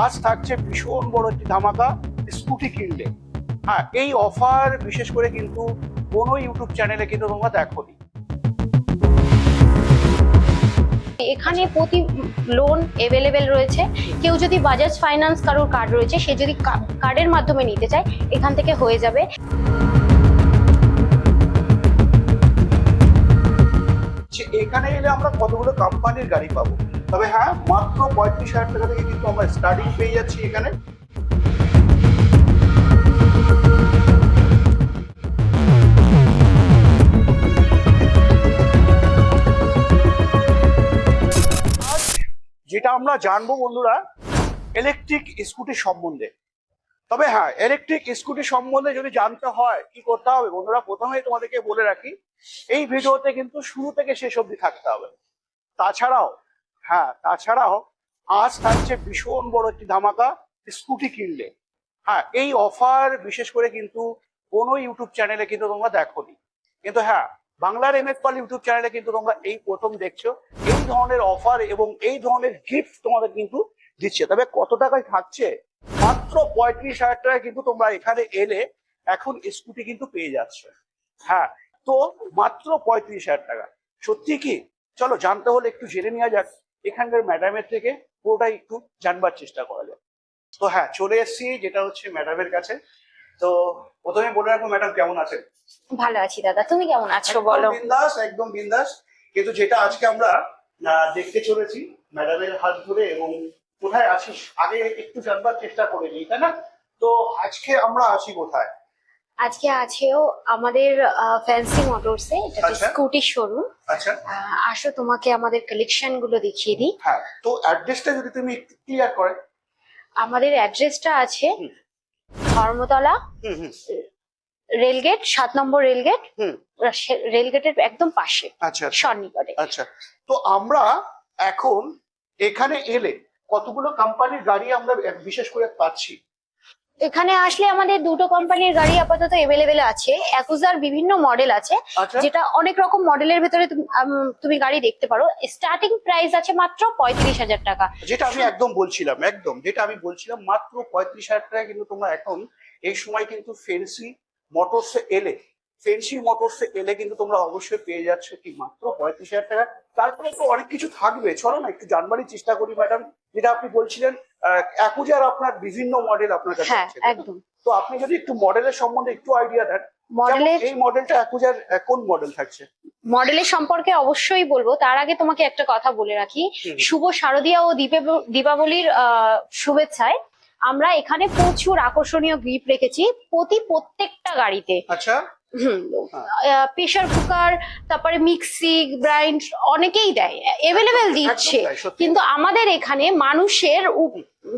আজ থাকছে ভীষণ বড় একটি ধামাকা স্কুটি কিনলে। হ্যাঁ এই অফার বিশেষ করে কিন্তু কোনো ইউটিউব চ্যানেলে কিন্তু তোমরা দেখোনি। এখানে প্রতি লোন এভেলেবেল রয়েছে। কেউ যদি বাজাজ ফাইন্যান্স কারোর কার্ড রয়েছে সে যদি কার্ডের মাধ্যমে নিতে চায় এখান থেকে হয়ে যাবে। এখানে এলে আমরা কতগুলো কোম্পানির গাড়ি পাবো? তবে হ্যাঁ মাত্র পঁয়ত্রিশ হাজার টাকা থেকে কিন্তু আমরা স্টার্টিং পেয়ে যাচ্ছি এখানে। যেটা আমরা জানব বন্ধুরা ইলেকট্রিক স্কুটি সম্বন্ধে। তবে হ্যাঁ ইলেকট্রিক স্কুটি সম্বন্ধে যদি জানতে হয়, কি করতে হবে বন্ধুরা, প্রথমেই তোমাদেরকে বলে রাখি, এই ভিডিওতে কিন্তু শুরু থেকে শেষ অবধি থাকতে হবে। তাছাড়াও হ্যাঁ তাছাড়াও আজ থাকছে ভীষণ বড় একটি ধামাকা স্কুটি কিনলে। হ্যাঁ এই অফার বিশেষ করে কিন্তু কোনো ইউটিউব চ্যানেলে কিন্তু তোমরা দেখোনি। কিন্তু হ্যাঁ বাংলার এম পাল ইউটিউব চ্যানেলে কিন্তু তোমরা এই প্রথম দেখছ। এই ধরনের অফার এবং এই ধরনের গিফট তোমাদের কিন্তু দিচ্ছে। তবে কত টাকায় থাকছে? মাত্র পঁয়ত্রিশ হাজার টাকায় কিন্তু তোমরা এখানে এলে এখন স্কুটি কিন্তু পেয়ে যাচ্ছে। হ্যাঁ তো মাত্র পঁয়ত্রিশ হাজার টাকা। সত্যি কি? চলো জানতে হলে একটু জেনে নেওয়া যাক। এখানকার ম্যাডামের থেকে পুরোটাই একটু জানবার চেষ্টা করা যায়। তো হ্যাঁ চলে এসেছি যেটা হচ্ছে ম্যাডামের কাছে। তো প্রথমে বলে রাখব ম্যাডাম কেমন আছেন? ভালো আছি দাদা তুমি কেমন আছো? বলো। বিন্দাস একদম বিন্দাস। কিন্তু যেটা আজকে আমরা দেখতে চলেছি ম্যাডামের হাত ধরে এবং কোথায় আছিস আগে একটু জানবার চেষ্টা করে নিই তাই না? তো আজকে আমরা আছি কোথায়? আজকে আছেও আমাদের ফ্যান্সি মোটরসে এটা আচ্ছা। স্কুটির শোরুম আচ্ছা। আসো তোমাকে আমাদের কালেকশনগুলো দেখিয়ে দিই। হ্যাঁ তো অ্যাড্রেসটা যদি তুমি একটু ক্লিয়ার করে। আমাদের অ্যাড্রেসটা আছে ধর্মতলা হুম হুম। রেলগেট সাত নম্বর রেলগেট হুম। রেলগেটের একদম পাশে আচ্ছা আচ্ছা। সন্নিকটে আচ্ছা। তো আমরা এখন এখানে এলে কতগুলো কোম্পানির গাড়ি আমরা বিশেষ করে পাচ্ছি? এখানে আসলে আমাদের দুটো কোম্পানির গাড়ি আপাতত এভেলেবেল আছে। অ্যাকুজার বিভিন্ন মডেল আছে আচ্ছা। যেটা অনেক রকম মডেলের ভেতরে তুমি- তুমি গাড়ি দেখতে পারো। স্টার্টিং প্রাইস আছে মাত্র পঁয়ত্রিশ হাজার টাকা। যেটা আমি একদম বলছিলাম একদম। যেটা আমি বলছিলাম মাত্র পঁয়ত্রিশ হাজার টাকা কিন্তু তোমরা এখন এই সময় কিন্তু ফেন্সি মোটরসে এলে ফেন্সি মোটরসে এলে কিন্তু তোমরা অবশ্যই পেয়ে যাচ্ছ কি মাত্র পঁয়ত্রিশ হাজার টাকা। তারপরে তো অনেক কিছু থাকবে। চলো না একটু জানবারই চেষ্টা করি ম্যাডাম যেটা আপনি বলছিলেন একুজার আপনার বিভিন্ন মডেল আপনার কাছে হ্যাঁ আছে, একদম। তো আপনি যদি একটু মডেলের সম্বন্ধে একটু আইডিয়া দেন মডেলের এই মডেলটা একুজার কোন মডেল থাকছে? মডেলের সম্পর্কে অবশ্যই বলব তার আগে তোমাকে একটা কথা বলে রাখি। শুভ শারদীয়া ও দীপে- দীপাবলির শুভেচ্ছায় আমরা এখানে প্রচুর আকর্ষণীয় গিফট রেখেছি প্রতি প্রত্যেকটা গাড়িতে। আচ্ছা। প্রেশার কুকার তারপরে মিক্সি গ্রাইন্ড অনেকেই দেয় এভেলেবেল দিচ্ছে। কিন্তু আমাদের এখানে মানুষের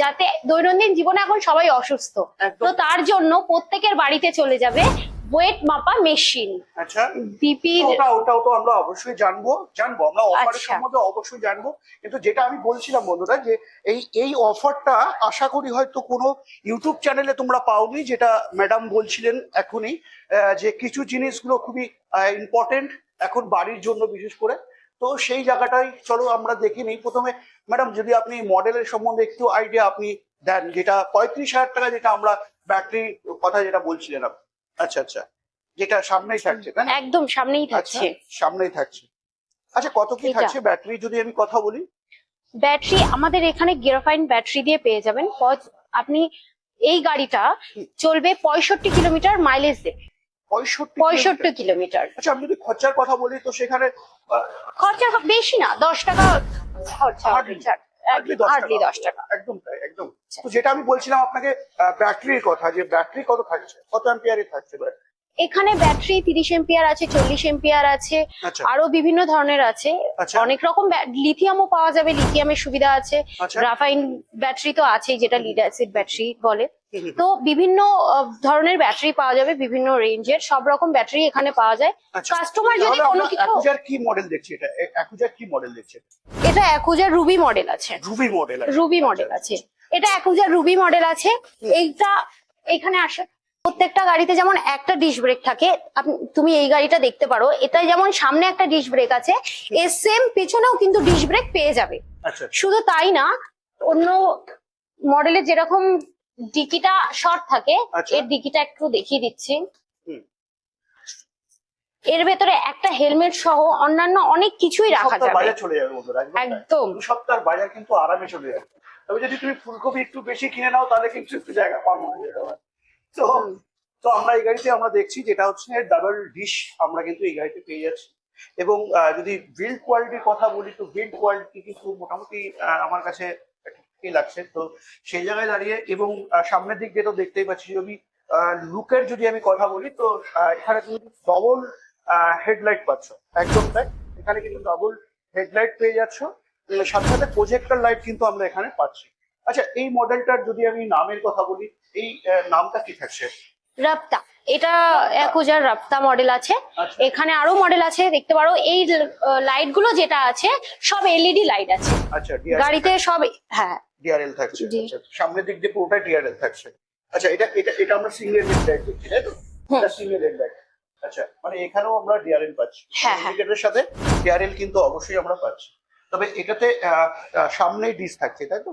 যাতে দৈনন্দিন জীবনে এখন সবাই অসুস্থ। তো তার জন্য প্রত্যেকের বাড়িতে চলে যাবে ওয়েট মাপা মেশিন আচ্ছা বিপি ওটা ওটাও তো আমরা অবশ্যই জানব জানব আমরা অফারের আচ্ছা। সম্বন্ধে অবশ্যই জানব কিন্তু যেটা আমি বলছিলাম বন্ধুরা যে এই এই অফারটা আশা করি হয়তো কোনো ইউটিউব চ্যানেলে তোমরা পাওনি যেটা ম্যাডাম বলছিলেন এখনই যে কিছু জিনিসগুলো খুবই ইম্পর্টেন্ট এখন বাড়ির জন্য বিশেষ করে তো সেই জায়গাটাই চলো আমরা দেখে নিই প্রথমে ম্যাডাম যদি আপনি মডেলের সম্বন্ধে একটু আইডিয়া আপনি দেন যেটা পঁয়ত্রিশ হাজার টাকা যেটা আমরা ব্যাটারি কথা যেটা বলছিলেন আপনি। আচ্ছা আচ্ছা। যেটা সামনেই থাকছে তাই না? একদম সামনেই আচ্ছা থাকছে। সামনেই থাকছে। আচ্ছা কত কি থাকছে? ব্যাটারি যদি আমি কথা বলি? ব্যাটারি আমাদের এখানে গ্রাফাইন ব্যাটারি দিয়ে পেয়ে যাবেন। আপনি এই গাড়িটা চলবে পঁয়ষট্টি কিলোমিটার মাইলেজ দেবে পঁয়ষট্টি। কিলোমিটার? আচ্ছা আমি যদি খরচার কথা বলি তো সেখানে খরচা বেশি না দশ টাকা খরচা হার্ডলি টাকা। দশ টাকা। একদম তাই একদম। তো যেটা আমি বলছিলাম আপনাকে ব্যাটারির কথা যে ব্যাটারি কত থাকছে? কত অ্যাম্পিয়ারে থাকছে এখানে ব্যাটারি তিরিশ এম্পিয়ার আছে চল্লিশ এম্পিয়ার আছে আচ্ছা। আরও বিভিন্ন ধরনের আছে। আচ্ছা। অনেক রকম লিথিয়ামও পাওয়া যাবে লিথিয়ামের সুবিধা আছে। রাফাইন গ্রাফাইন ব্যাটারি তো আছেই যেটা লিড অ্যাসিড ব্যাটারি বলে। তো বিভিন্ন ধরনের ব্যাটারি পাওয়া যাবে বিভিন্ন রেঞ্জের সব রকম ব্যাটারি এখানে পাওয়া যায়। আচ্ছা কাস্টমার যদি কোনো কিছু কি মডেল দেখছি এটা? একুজার কি মডেল দেখছি এটা? একুজার রুবি মডেল আছে। রুবি মডেল রুবি মডেল আছে। এটা একুজার রুবি মডেল আছে। এইটা এখানে আসে। প্রত্যেকটা গাড়িতে যেমন একটা ডিশ ব্রেক থাকে তুমি এই গাড়িটা দেখতে পারো। এটা যেমন সামনে একটা ডিশ ব্রেক আছে এর সেম পেছনেও কিন্তু ডিশ ব্রেক পেয়ে যাবে। আচ্ছা শুধু তাই না অন্য মডেলের যেরকম ডিকিটা শর্ট থাকে আচ্ছা। এর ডিকিটা একটু দেখিয়ে দিচ্ছি। এর ভেতরে একটা হেলমেট সহ অন্যান্য অনেক কিছুই রাখা যাবে। বাজার চলে যাবে বন্ধুরা একদম সপ্তাহ বাজার কিন্তু আরামে চলে যাবে। তবে যদি তুমি ফুলকপি একটু বেশি কিনে নাও তাহলে কিন্তু একটু জায়গা যেটা হয়। তো তো আমরা এই গাড়িতে আমরা দেখছি যেটা হচ্ছে ডাবল ডিশ আমরা কিন্তু এই গাড়িতে পেয়ে যাচ্ছি। এবং যদি বিল্ড কোয়ালিটির কথা বলি তো বিল্ড কোয়ালিটি কিন্তু মোটামুটি আমার কাছে লাগছে? তো সেই জায়গায় দাঁড়িয়ে এবং সামনের দিক দিয়ে তো দেখতেই পাচ্ছি যদি লুকের যদি আমি কথা বলি তো এখানে তুমি ডবল হেডলাইট পাচ্ছ। একদম তাই? এখানে কিন্তু ডবল হেডলাইট পেয়ে যাচ্ছ। সাথে সাথে প্রজেক্টর লাইট কিন্তু আমরা এখানে পাচ্ছি। আচ্ছা এই মডেলটার যদি আমি নামের কথা বলি এই নামটা কি থাকছে? রাপ্তা। এটা একুজার রাপ্তা মডেল আছে। আচ্ছা। এখানে আরও মডেল আছে দেখতে পারো। এই লাইটগুলো যেটা আছে সব এলইডি লাইট আছে। আচ্ছা গাড়িতে সব হ্যাঁ ডিআরএল থাকছে। আচ্ছা সামনের দিক দিয়ে পুরোটাই ডিআরএল থাকছে। আচ্ছা এটা এটা এটা আমরা সিঙ্গেল হেডলাইট দেখছি তাই তো? এটা সিঙ্গেল হেডলাইট আচ্ছা মানে এখানেও আমরা ডিআরএল পাচ্ছি। হ্যাঁ, হ্যাঁ। ইন্ডিকেটরের সাথে ডিআরএল কিন্তু অবশ্যই আমরা পাচ্ছি। তবে এটাতে সামনেই ডিস থাকছে তাই তো?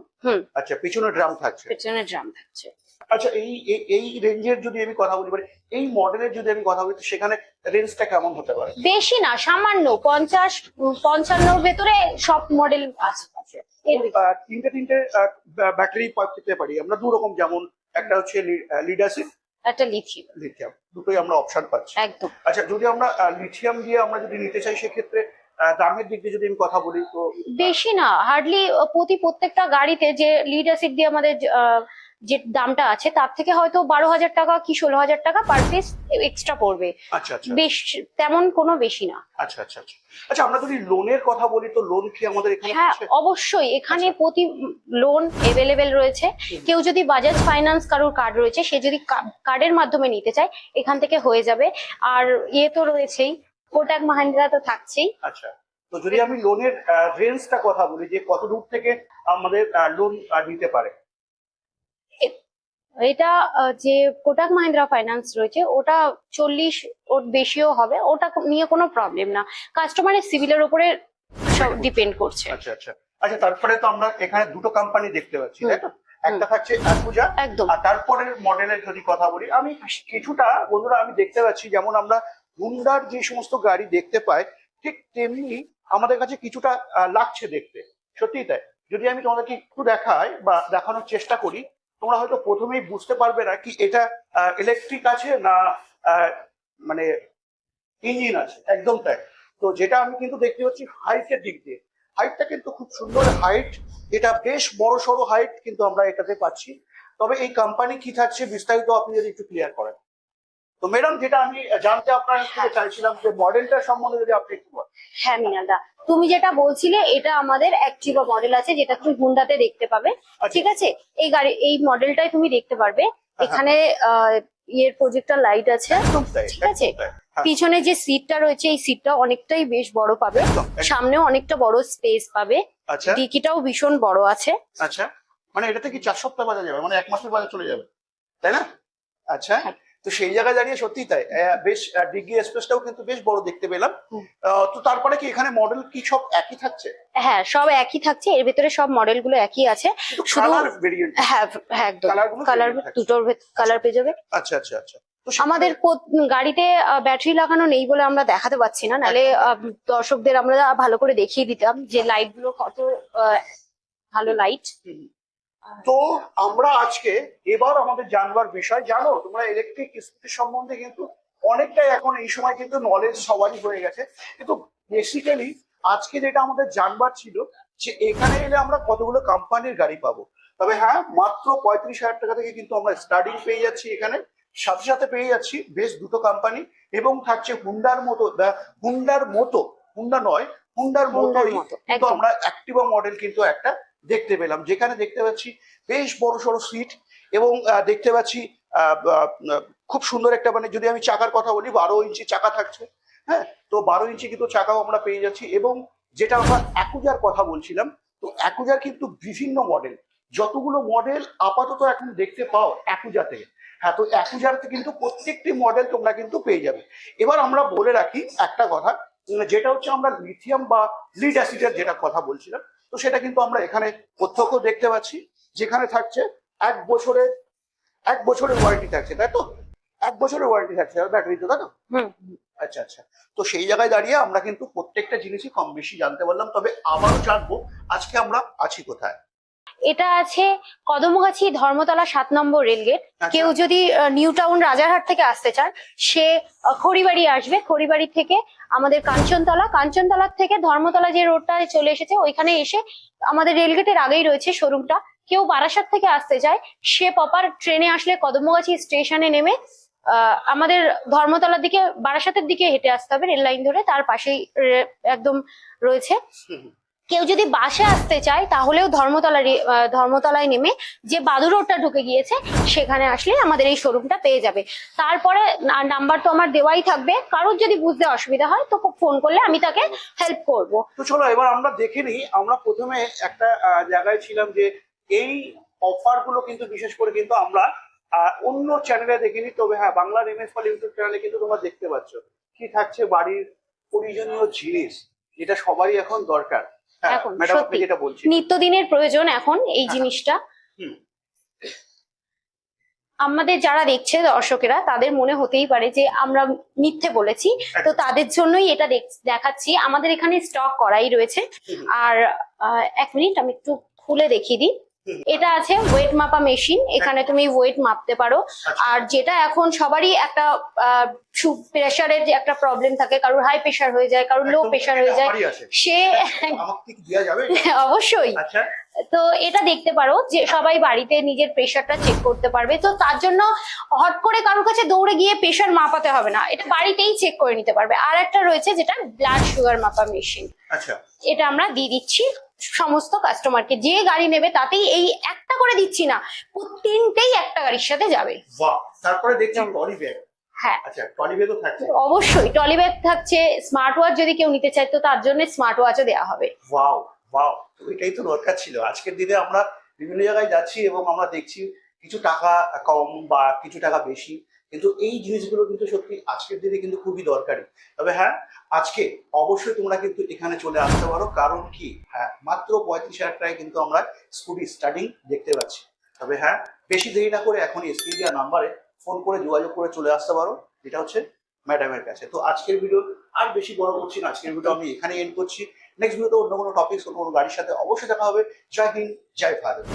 আচ্ছা পিছনে ড্রাম থাকছে। পেছনে ড্রাম থাকছে। আচ্ছা এই এই- রেঞ্জের যদি আমি কথা বলি মানে এই মডেলের যদি আমি কথা বলি তো সেখানে রেঞ্জটা কেমন হতে পারে? বেশি না সামান্য পঞ্চাশ পঞ্চান্নর ভেতরে সব মডেল আছে। তিনটে তিনটে ব্যাটারি পেতে পারি। আমরা দু রকম যেমন একটা হচ্ছে লিডারশিপ একটা লিথিয়াম লিথিয়াম দুটোই আমরা অপশন পাচ্ছি। একদম। আচ্ছা যদি আমরা লিথিয়াম দিয়ে আমরা যদি নিতে চাই সেক্ষেত্রে দামের দিক দিয়ে যদি আমি কথা বলি তো বেশি না হার্ডলি প্রতি প্রত্যেকটা গাড়িতে যে লিড অ্যাসিড দিয়ে আমাদের যে দামটা আছে তার থেকে হয়তো বারো হাজার টাকা কি ষোলো হাজার টাকা পার পিস এক্সট্রা পড়বে। আচ্ছা আচ্ছা। বেশ তেমন কোনো বেশি না। আচ্ছা আচ্ছা আচ্ছা। আচ্ছা আমরা যদি লোনের কথা বলি তো লোন কি আমাদের এখানে হ্যাঁ অবশ্যই। এখানে। প্রতি লোন এভেলেবেল রয়েছে। কেউ যদি বাজাজ ফাইন্যান্স কারোর কার্ড রয়েছে সে যদি কার্ডের মাধ্যমে নিতে চায় এখান থেকে হয়ে যাবে। আর ইয়ে তো রয়েছেই কোটাক মাহিন্দ্রা তো থাকছেই। আচ্ছা। তো যদি আমি লোনের রেঞ্জটা কথা বলি যে কত দূর থেকে আমাদের লোন নিতে পারে। এটা যে কোটাক মাহিন্দ্রা ফাইন্যান্স রয়েছে ওটা চল্লিশ ওর বেশিও হবে ওটা নিয়ে কোনো প্রবলেম না। কাস্টমারের সিভিলের উপরে সব ডিপেন্ড করছে। আচ্ছা আচ্ছা। আচ্ছা তারপরে তো আমরা এখানে দুটো কোম্পানি দেখতে পাচ্ছি তাই তো? একটা থাকছে অ্যাকুজা একদম। আর তারপরের মডেলের যদি কথা বলি আমি কিছুটা বন্ধুরা আমি দেখতে পাচ্ছি যেমন আমরা হুন্ডার যে সমস্ত গাড়ি দেখতে পাই ঠিক তেমনি আমাদের কাছে কিছুটা লাগছে দেখতে। সত্যি তাই। যদি আমি তোমাদেরকে একটু দেখাই বা দেখানোর চেষ্টা করি তোমরা হয়তো প্রথমেই বুঝতে পারবে না কি এটা ইলেকট্রিক আছে না মানে ইঞ্জিন আছে, একদম তাই। তো যেটা আমি কিন্তু দেখতে পাচ্ছি হাইটের দিক দিয়ে। হাইটটা কিন্তু খুব সুন্দর হাইট এটা বেশ বড় সড়ো হাইট কিন্তু আমরা এটাতে পাচ্ছি। তবে এই কোম্পানি কি থাকছে বিস্তারিত আপনি যদি একটু ক্লিয়ার করেন। তো ম্যাডাম যেটা আমি জানতে আপনার থেকে চাইছিলাম যে মডেলটা সম্বন্ধে যদি আপনি একটু বলেন। হ্যাঁ মিনাদা তুমি যেটা বলছিলে এটা আমাদের অ্যাক্টিভা মডেল আছে যেটা তুমি হুন্ডাতে দেখতে পাবে। আচ্ছা। ঠিক আছে? এই গাড়ি এই মডেলটাই তুমি দেখতে পারবে। এখানে আহ, ইয়ের প্রজেক্টর লাইট আছে। ঠিক আছে। হ্যাঁ, পিছনে যে সিটটা রয়েছে এই সিটটা অনেকটাই বেশ বড় পাবে। সামনেও অনেকটা বড় স্পেস পাবে। আচ্ছা। ডিকিটাও ভীষণ বড় আছে। আচ্ছা। মানে এটাতে কি চার সপ্তাহ বাজা যাবে? মানে এক মাসের বাজা চলে যাবে। তাই না? আচ্ছা। হ্যাঁ। তো সেই জায়গায় দাঁড়িয়ে সত্যি তাই। বেশ ডিগ্রি এক্সপ্রেসটাও কিন্তু বেশ বড় দেখতে পেলাম। তো তারপরে কি এখানে মডেল কি সব একই থাকছে? হ্যাঁ সব একই থাকছে। এর ভেতরে সব মডেলগুলো একই আছে। শুধু- হ্যাঁ হ্যাঁ একদম। কালার দুটোর কালার পেয়ে যাবে। আচ্ছা আচ্ছা আচ্ছা। তো আমাদের গাড়িতে ব্যাটারি লাগানো নেই বলে আমরা দেখাতে পাচ্ছি না। নালে আহ, দর্শকদের আমরা ভালো করে দেখিয়ে দিতাম যে লাইটগুলো কত ভালো লাইট। তো আমরা আজকে এবার আমাদের জানবার বিষয় জানো তোমরা ইলেকট্রিক স্কুটি সম্বন্ধে কিন্তু অনেকটাই এখন এই সময় কিন্তু নলেজ সবারই হয়ে গেছে। কিন্তু বেসিক্যালি আজকে যেটা আমাদের জানবার ছিল যে এখানে এলে আমরা কতগুলো কোম্পানির গাড়ি পাবো। তবে হ্যাঁ মাত্র পঁয়ত্রিশ হাজার টাকা থেকে কিন্তু আমরা স্টার্টিং পেয়ে যাচ্ছি এখানে। সাথে সাথে পেয়ে যাচ্ছি বেশ দুটো কোম্পানি এবং থাকছে হুন্ডার মতো হুন্ডার মতো হুন্ডা নয় হুন্ডার মতোই মতো, কিন্তু আমরা অ্যাক্টিভা মডেল কিন্তু একটা দেখতে পেলাম। যেখানে দেখতে পাচ্ছি বেশ বড় সড়ো সিট এবং দেখতে পাচ্ছি খুব সুন্দর একটা মানে যদি আমি চাকার কথা বলি, বারো ইঞ্চি চাকা থাকছে হ্যাঁ? তো বারো ইঞ্চি কিন্তু চাকাও আমরা পেয়ে যাচ্ছি এবং যেটা আমরা অ্যাকুজার কথা বলছিলাম, তো অ্যাকুজার কিন্তু বিভিন্ন মডেল যতগুলো মডেল আপাতত এখন দেখতে পাও অ্যাকুজা থেকে হ্যাঁ তো অ্যাকুজারতে কিন্তু প্রত্যেকটি মডেল তোমরা কিন্তু পেয়ে যাবে। এবার আমরা বলে রাখি একটা কথা, যেটা হচ্ছে আমরা লিথিয়াম বা লিড অ্যাসিডের যেটা কথা বলছিলাম তো সেটা কিন্তু আমরা এখানে প্রত্যক্ষ দেখতে পাচ্ছি যেখানে থাকছে এক বছরের এক বছরের ওয়ারেন্টি থাকছে তাই তো? এক বছরের ওয়ারেন্টি থাকছে ব্যাটারি তো তাই তো? হুম। আচ্ছা আচ্ছা। তো সেই জায়গায় দাঁড়িয়ে আমরা কিন্তু প্রত্যেকটা জিনিসই কম বেশি জানতে পারলাম তবে আবারও জানব আজকে আমরা আছি কোথায়। এটা আছে কদমগাছি ধর্মতলা সাত নম্বর রেলগেট আচ্ছা। কেউ যদি নিউ টাউন রাজারহাট থেকে আসতে চান সে খড়িবাড়ি আসবে। খড়িবাড়ি থেকে আমাদের কাঞ্চনতলা। কাঞ্চনতলা থেকে ধর্মতলা যে রোডটা চলে এসেছে ওইখানে এসে আমাদের রেলগেটের আগেই রয়েছে শোরুমটা। কেউ বারাসাত থেকে আসতে চায় সে প্রপার ট্রেনে আসলে কদমগাছি স্টেশনে নেমে আহ, আমাদের ধর্মতলার দিকে বারাসাতের দিকে হেঁটে আসতে হবে রেল লাইন ধরে। তার পাশেই একদম রয়েছে। কেউ যদি বাসে আসতে চায়, তাহলেও ধর্মতলা ধর্মতলায় নেমে যে বাদু রোডটা ঢুকে গিয়েছে, সেখানে আসলে আমাদের এই শোরুমটা পেয়ে যাবে। তারপরে নাম্বার তো আমার দেওয়াই থাকবে। কারোর যদি বুঝতে অসুবিধা হয়, তো ফোন করলে আমি তাকে হেল্প করব। চলো, এবার আমরা দেখে নিই, আমরা প্রথমে একটা জায়গায় ছিলাম যে এই অফারগুলো কিন্তু, বিশেষ করে কিন্তু আমরা অন্য চ্যানেলে দেখিনি। তবে হ্যাঁ বাংলা রিমেন্স ফল ইউটিউব চ্যানেলে কিন্তু তোমরা দেখতে পাচ্ছ। কি থাকছে বাড়ির প্রয়োজনীয় জিনিস, যেটা সবারই এখন দরকার। এখন, সত্যি। নিত্যদিনের প্রয়োজন এখন এই হ্যাঁ। জিনিসটা। আমাদের যারা দেখছে দর্শকেরা তাদের মনে হতেই পারে যে আমরা মিথ্যে বলেছি। তো তাদের জন্যই এটা দেখ- দেখাচ্ছি। আমাদের এখানে স্টক করাই রয়েছে। আর এক মিনিট আমি একটু খুলে দেখিয়ে দিই। এটা আছে ওয়েট মাপা মেশিন এখানে তুমি ওয়েট মাপতে পারো। আচ্ছা। আর যেটা এখন সবারই একটা প্রেশারের যে একটা প্রবলেম থাকে কারোর হাই প্রেশার হয়ে যায় কারোর লো প্রেশার হয়ে যায় সে অবশ্যই। আচ্ছা। তো এটা দেখতে পারো যে সবাই বাড়িতে নিজের প্রেশারটা চেক করতে পারবে। তো তার জন্য হট করে কারোর কাছে দৌড়ে গিয়ে প্রেশার মাপাতে হবে না। এটা বাড়িতেই চেক করে নিতে পারবে। আর একটা রয়েছে যেটা ব্লাড সুগার মাপা মেশিন আচ্ছা। এটা আমরা দিয়ে দিচ্ছি। সমস্ত কাস্টমারকে যে গাড়ি নেবে তাতেই এই একটা করে দিচ্ছি না তিনটেই একটা গাড়ির সাথে যাবে। তারপরে দেখছি ট্রলি ব্যাগ হ্যাঁ। আচ্ছা অবশ্যই টলি ব্যাগ থাকছে স্মার্ট ওয়াচ যদি কেউ নিতে চায় তো তার জন্য স্মার্ট ওয়াচও দেওয়া হবে। ওয়াও ওয়াও এটাই তো দরকার ছিল। আজকের দিনে আমরা বিভিন্ন জায়গায় যাচ্ছি এবং আমরা দেখছি কিছু টাকা কম বা কিছু টাকা বেশি। কিন্তু এই জিনিসগুলো কিন্তু সত্যি আজকের দিনে কিন্তু খুবই দরকারি। তবে হ্যাঁ আজকে অবশ্যই তোমরা কিন্তু এখানে চলে আসতে পারো। কারণ কি? হ্যাঁ মাত্র পঁয়ত্রিশ হাজার টাকায় কিন্তু আমরা স্কুটি স্টার্টিং দেখতে পাচ্ছি। তবে হ্যাঁ বেশি দেরি না করে এখন স্ক্রিন নাম্বারে ফোন করে যোগাযোগ করে চলে আসতে পারো। যেটা হচ্ছে ম্যাডামের কাছে। তো আজকের ভিডিও আর বেশি বড় করছি না। আজকের ভিডিও আমি এখানে এন্ড করছি। নেক্সট ভিডিওতে অন্য কোনো টপিক অন্য কোনো গাড়ির সাথে অবশ্যই দেখা হবে। জয় হিন্দ, জয় ভারত।